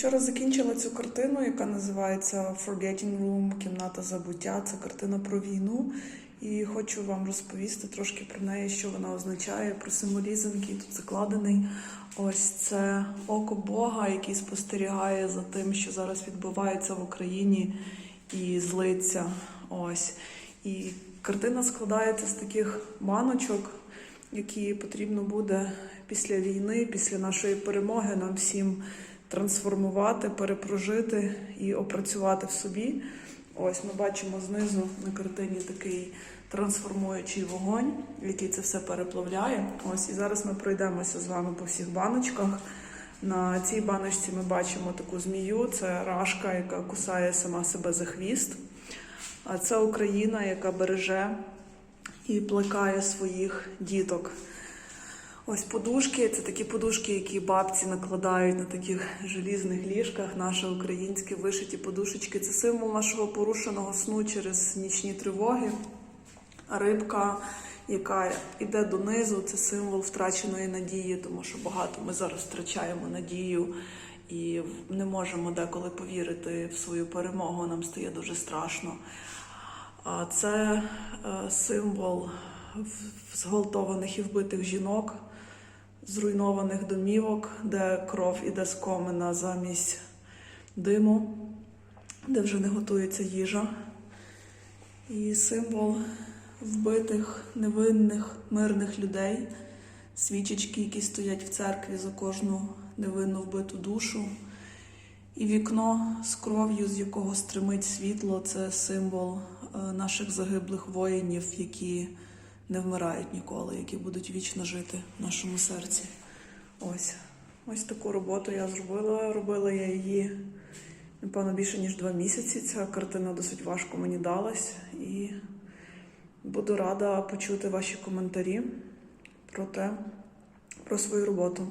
Вчора закінчила цю картину, яка називається Forgetting Room Кімната забуття. Це картина про війну. І хочу вам розповісти трошки про неї, що вона означає, про символізм, який тут закладений. Ось це око Бога, який спостерігає за тим, що зараз відбувається в Україні, і злиться. Ось. І картина складається з таких баночок, які потрібно буде після війни, після нашої перемоги нам всім трансформувати, перепрожити і опрацювати в собі. Ось ми бачимо знизу на картині такий трансформуючий вогонь, який це все переплавляє. Ось і зараз ми пройдемося з вами по всіх баночках. На цій баночці ми бачимо таку змію. Це рашка, яка кусає сама себе за хвіст. А це Україна, яка береже і плекає своїх діток. Ось подушки це такі подушки, які бабці накладають на таких желізних ліжках. Наші українські вишиті подушечки. Це символ нашого порушеного сну через нічні тривоги. Рибка, яка йде донизу, це символ втраченої надії, тому що багато ми зараз втрачаємо надію і не можемо деколи повірити в свою перемогу. Нам стає дуже страшно. Це е, символ зґвалтованих і вбитих жінок, зруйнованих домівок, де кров іде з комина замість диму, де вже не готується їжа. І символ вбитих, невинних, мирних людей, свічечки, які стоять в церкві за кожну невинну вбиту душу. І вікно з кров'ю, з якого стримить світло, це символ наших загиблих воїнів, які не вмирають ніколи, які будуть вічно жити в нашому серці. Ось. Ось таку роботу я зробила. Робила я її, напевно, більше ніж два місяці. Ця картина досить важко мені далась. І буду рада почути ваші коментарі про те, про свою роботу.